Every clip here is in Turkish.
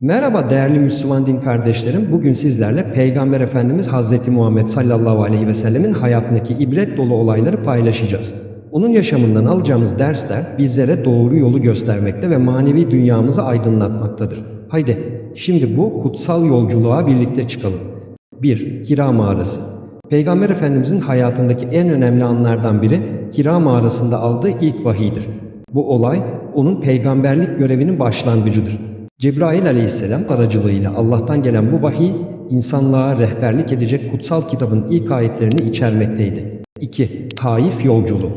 Merhaba değerli Müslüman din kardeşlerim. Bugün sizlerle Peygamber Efendimiz Hazreti Muhammed sallallahu aleyhi ve sellemin hayatındaki ibret dolu olayları paylaşacağız. Onun yaşamından alacağımız dersler bizlere doğru yolu göstermekte ve manevi dünyamızı aydınlatmaktadır. Haydi şimdi bu kutsal yolculuğa birlikte çıkalım. 1. Hira Mağarası Peygamber Efendimizin hayatındaki en önemli anlardan biri Hira Mağarası'nda aldığı ilk vahiydir. Bu olay onun peygamberlik görevinin başlangıcıdır. Cebrail aleyhisselam aracılığıyla Allah'tan gelen bu vahiy, insanlığa rehberlik edecek kutsal kitabın ilk ayetlerini içermekteydi. 2. Taif yolculuğu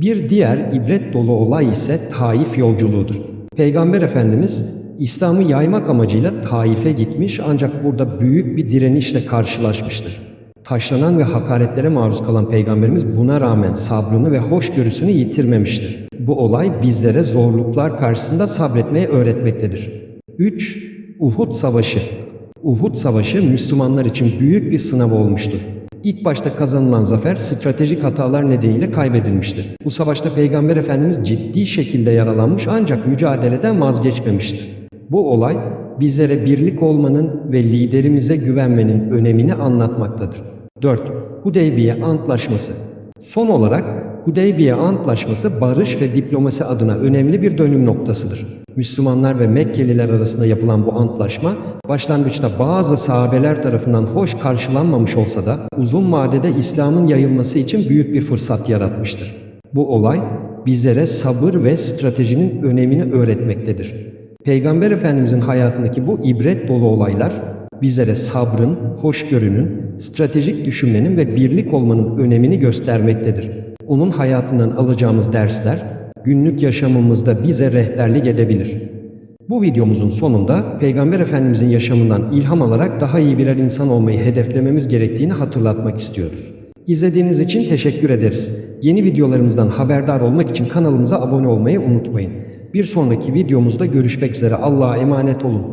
Bir diğer ibret dolu olay ise Taif yolculuğudur. Peygamber Efendimiz İslam'ı yaymak amacıyla Taif'e gitmiş ancak burada büyük bir direnişle karşılaşmıştır. Taşlanan ve hakaretlere maruz kalan Peygamberimiz buna rağmen sabrını ve hoşgörüsünü yitirmemiştir. Bu olay bizlere zorluklar karşısında sabretmeyi öğretmektedir. 3. Uhud Savaşı Uhud Savaşı Müslümanlar için büyük bir sınav olmuştur. İlk başta kazanılan zafer stratejik hatalar nedeniyle kaybedilmiştir. Bu savaşta Peygamber Efendimiz ciddi şekilde yaralanmış ancak mücadeleden vazgeçmemiştir. Bu olay bizlere birlik olmanın ve liderimize güvenmenin önemini anlatmaktadır. 4. Hudeybiye Antlaşması Son olarak Hudeybiye Antlaşması barış ve diplomasi adına önemli bir dönüm noktasıdır. Müslümanlar ve Mekkeliler arasında yapılan bu antlaşma başlangıçta bazı sahabeler tarafından hoş karşılanmamış olsa da uzun vadede İslam'ın yayılması için büyük bir fırsat yaratmıştır. Bu olay bizlere sabır ve stratejinin önemini öğretmektedir. Peygamber Efendimizin hayatındaki bu ibret dolu olaylar bizlere sabrın, hoşgörünün, stratejik düşünmenin ve birlik olmanın önemini göstermektedir. Onun hayatından alacağımız dersler günlük yaşamımızda bize rehberlik edebilir. Bu videomuzun sonunda Peygamber Efendimizin yaşamından ilham alarak daha iyi birer insan olmayı hedeflememiz gerektiğini hatırlatmak istiyoruz. İzlediğiniz için teşekkür ederiz. Yeni videolarımızdan haberdar olmak için kanalımıza abone olmayı unutmayın. Bir sonraki videomuzda görüşmek üzere. Allah'a emanet olun.